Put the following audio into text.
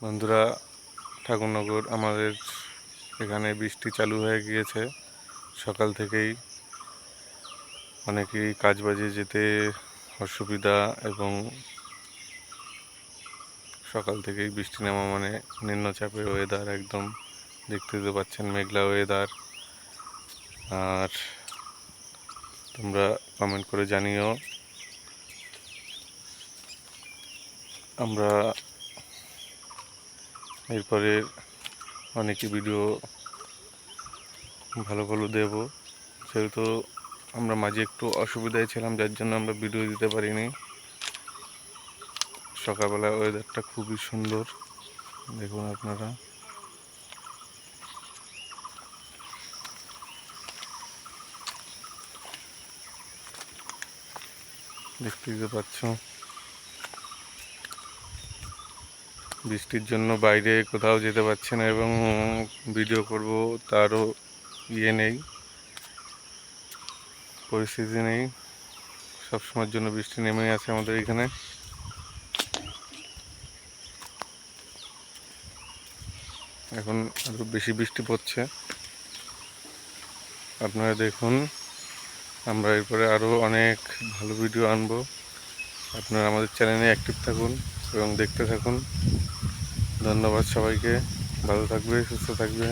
বন্ধুরা, ঠাকুরনগর আমাদের এখানে বৃষ্টি চালু হয়ে গিয়েছে। সকাল থেকেই অনেকেই কাজ বাজে যেতে অসুবিধা এবং সকাল থেকেই বৃষ্টি নামা মানে নিম্নচাপের ওয়েদার একদম দেখতে তো পাচ্ছেন মেঘলা ওয়েদার আর তোমরা কমেন্ট করে জানিও। আমরা এরপরে অনেকে ভিডিও ভালো ভালো দেব। সেহেতু আমরা মাঝে একটু অসুবিধায় ছিলাম, যার জন্য আমরা ভিডিও দিতে পারিনি। সকালবেলা ওয়েদারটা খুবই সুন্দর। দেখুন আপনারা। দেখতে পাচ্ছ। বৃষ্টির জন্য বাইরে কোথাও যেতে পারছি না এবং ভিডিও করব, তারও ইয়ে নেই। পরিস্থিতি নেই। সবসময়ের জন্য বৃষ্টি নেমেই আছে আমাদের এখানে। এখন আরও বেশি বৃষ্টি পড়ছে। আপনারা দেখুন, আমরা এরপরে আরও অনেক ভালো ভিডিও আনব। আপনারা আমাদের চ্যানেলে অ্যাক্টিভ থাকুন এবং দেখতে থাকুন। ধন্যবাদ সবাইকে। ভালো থাকবে সুস্থ থাকবে।